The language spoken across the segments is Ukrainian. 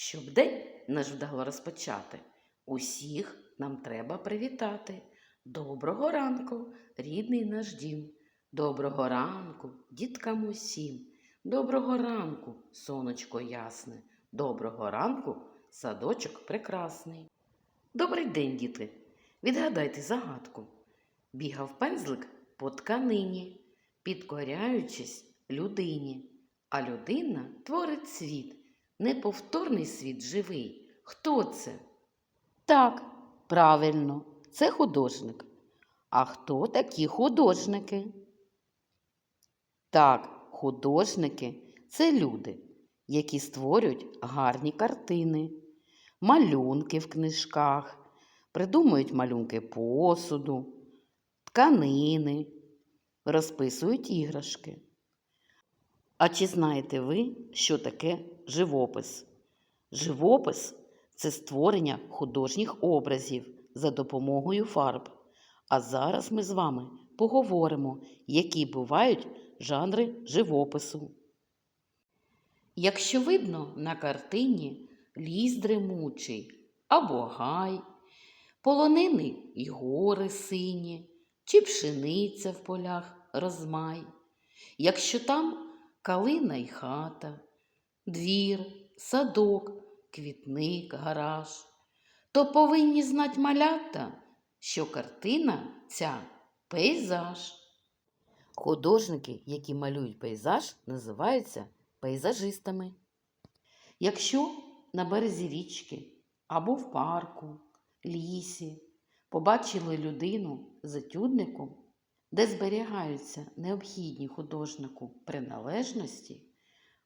Щоб день наш вдало розпочати, усіх нам треба привітати. Доброго ранку, рідний наш дім. Доброго ранку, діткам усім. Доброго ранку, сонечко ясне. Доброго ранку, садочок прекрасний. Добрий день, діти. Відгадайте загадку. Бігав пензлик по тканині, підкоряючись людині. А людина творить світ, неповторний світ живий. Хто це? Так, правильно, це художник. А хто такі художники? Так, художники це люди, які створюють гарні картини, малюнки в книжках, придумують малюнки посуду, тканини, розписують іграшки. А чи знаєте ви, що таке живопис? Живопис це створення художніх образів за допомогою фарб. А зараз ми з вами поговоримо, які бувають жанри живопису. Якщо видно на картині ліс дремучий або гай, полонини й гори сині, чи пшениця в полях розмай, якщо там калина й хата, двір, садок, квітник, гараж, то повинні знать малята, що картина ця пейзаж. Художники, які малюють пейзаж, називаються пейзажистами. Якщо на березі річки або в парку, лісі побачили людину з етюдником, де зберігаються необхідні художнику приналежності,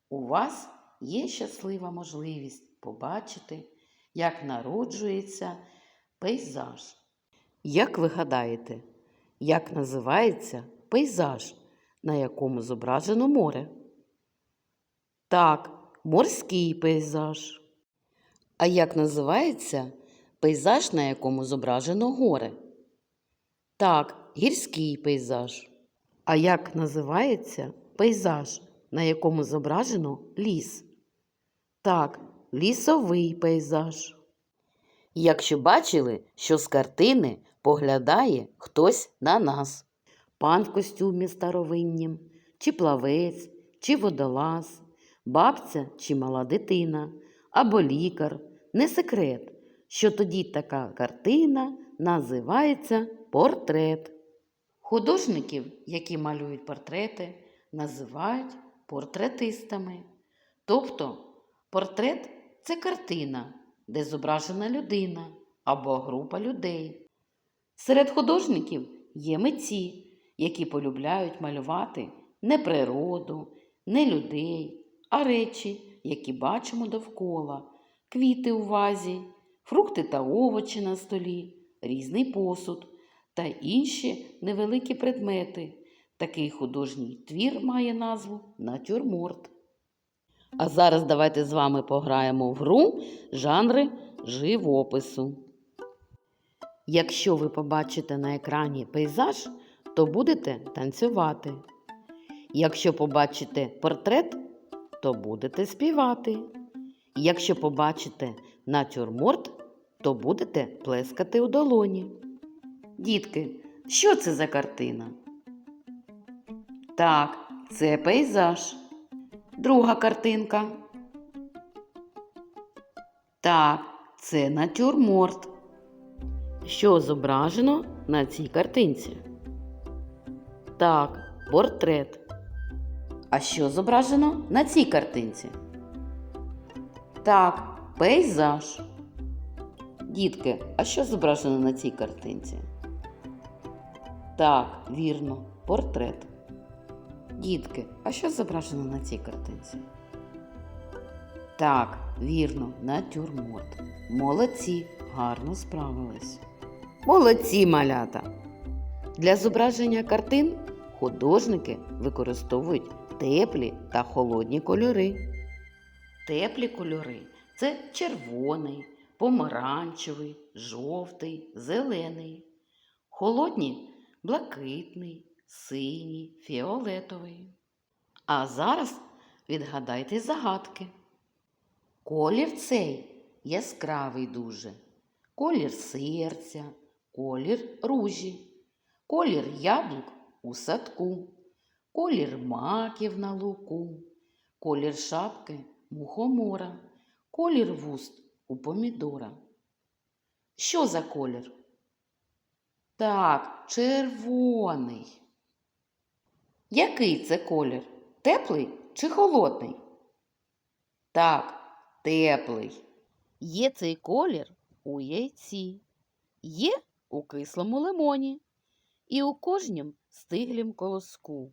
у вас є щаслива можливість побачити, як народжується пейзаж. Як ви гадаєте, як називається пейзаж, на якому зображено море? Так, морський пейзаж. А як називається пейзаж, на якому зображено горе? Так, гірський пейзаж. А як називається пейзаж, на якому зображено ліс? Так, лісовий пейзаж. Якщо бачили, що з картини поглядає хтось на нас, пан в костюмі старовиннім, чи плавець, чи водолаз, бабця чи мала дитина, або лікар, не секрет, що тоді така картина називається портрет. Художників, які малюють портрети, називають портретистами. Тобто портрет це картина, де зображена людина або група людей. Серед художників є митці, які полюбляють малювати не природу, не людей, а речі, які бачимо довкола, квіти у вазі, фрукти та овочі на столі, різний посуд та інші невеликі предмети. Такий художній твір має назву натюрморт. А зараз давайте з вами пограємо в гру жанри живопису. Якщо ви побачите на екрані пейзаж, то будете танцювати. Якщо побачите портрет, то будете співати. Якщо побачите натюрморт, то будете плескати у долоні. Дітки, що це за картина? Так, це пейзаж. Друга картинка. Так, це натюрморт. Що зображено на цій картинці? Так, портрет. А що зображено на цій картинці? Так, пейзаж. Дітки, а що зображено на цій картинці? Так, вірно, портрет. Дітки, а що зображено на цій картинці? Так, вірно, натюрморт. Молодці, гарно справились. Молодці малята! Для зображення картин художники використовують теплі та холодні кольори. Теплі кольори це червоний, помаранчевий, жовтий, зелений. Холодні блакитний, синій, фіолетовий. А зараз відгадайте загадки. Колір цей яскравий дуже. Колір серця, колір ружі, колір яблук у садку, колір маків на луку, колір шапки мухомора, колір вуст у помідора. Що за колір? Так, червоний. Який це колір? Теплий чи холодний? Так, теплий. Є цей колір у яйці, є у кислому лимоні і у кожнім стиглім колоску,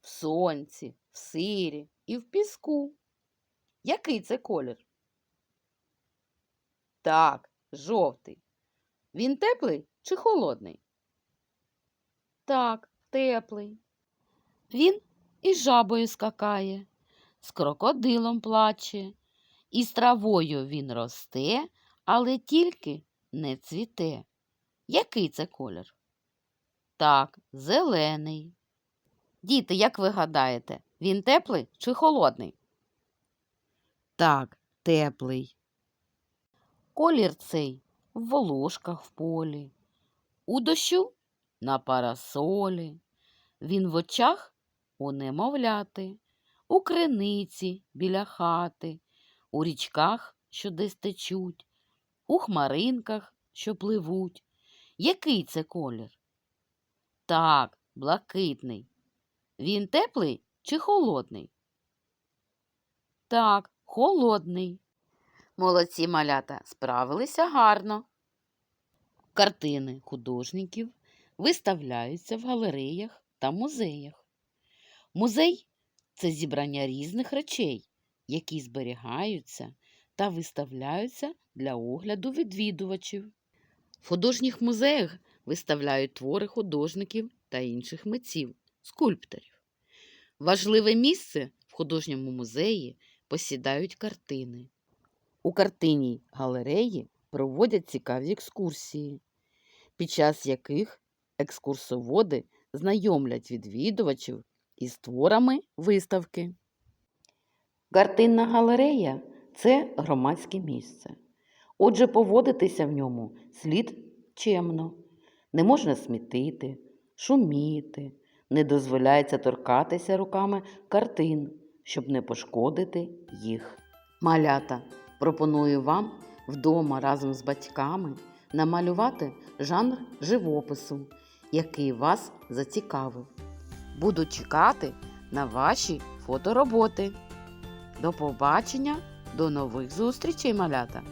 в сонці, в сирі і в піску. Який це колір? Так, жовтий. Він теплий чи холодний? Так, теплий. Він із жабою скакає, з крокодилом плаче, і з травою він росте, але тільки не цвіте. Який це колір? Так, зелений. Діти, як ви гадаєте, він теплий чи холодний? Так, теплий. Колір цей в волошках в полі, у дощу на парасолі. Він в очах у немовляти, у криниці біля хати, у річках, що десь течуть, у хмаринках, що пливуть. Який це колір? Так, блакитний. Він теплий чи холодний? Так, холодний. Молодці малята справилися гарно. Картини художників виставляються в галереях та музеях. Музей це зібрання різних речей, які зберігаються та виставляються для огляду відвідувачів. В художніх музеях виставляють твори художників та інших митців, скульпторів. Важливе місце в художньому музеї посідають картини. У картинній галереї проводять цікаві екскурсії, під час яких екскурсоводи знайомлять відвідувачів із творами виставки. Картинна галерея це громадське місце. Отже, поводитися в ньому слід чемно. Не можна смітити, шуміти, не дозволяється торкатися руками картин, щоб не пошкодити їх. Малята, пропоную вам вдома разом з батьками намалювати жанр живопису, який вас зацікавив. Буду чекати на ваші фотороботи. До побачення, до нових зустрічей, малята!